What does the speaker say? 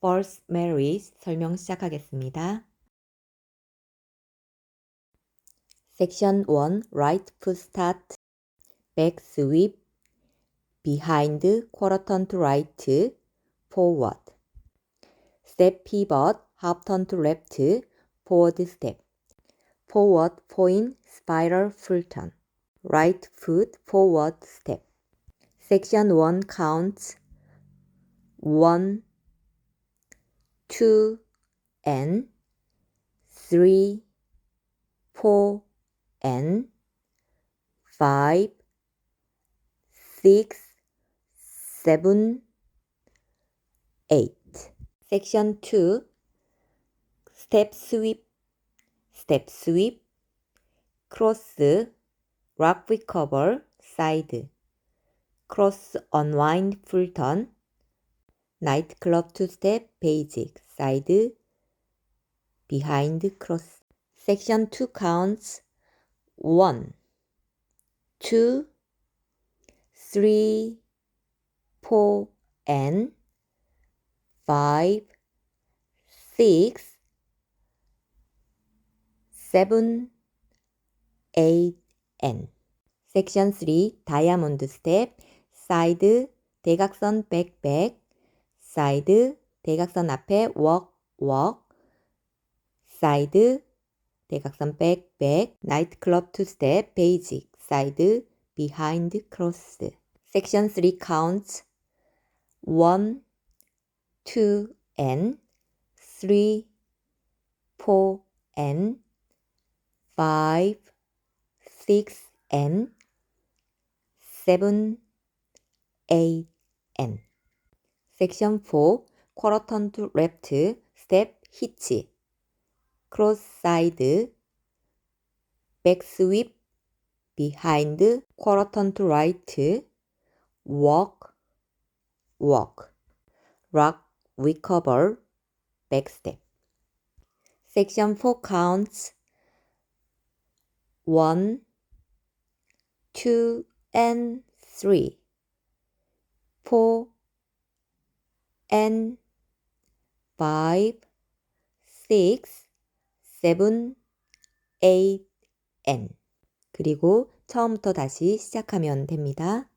false marriage 설명 시작하겠습니다. 섹션 1 right foot start back sweep behind quarter turn to right forward step pivot half turn to left forward step forward point spiral full turn right foot forward step section 1 counts 1 two and three, four and five, six, seven, eight. Section 2 Step sweep, step sweep, cross, rock recover, side, cross unwind full turn, 나이트클럽 투스텝 베이직 사이드 비하인드 크로스 섹션 2 counts 1 2 3 4 and 5 6 7 8 and 섹션 3 다이아몬드 스텝 사이드 대각선 백백 s 사이드 대각선 앞에 walk walk s 사이드 대각선 back back night club t 베이 s 사이드 behind a s s i i c d b e cross e c t i 섹션 3 counts 1 2 and 3 4 and 5 6 and 7 8 and 섹션 4, 쿼러 턴투 랩트, 스텝, 히치, 크로스 사이드, 백스윕, 비하인드, 쿼러 턴투 라이트, 워크, 워크, 락, 리커버, 백스텝. 섹션 4 c o u n 1, 2 and 3, 4, and five, six, seven, eight, and 그리고 처음부터 다시 시작하면 됩니다.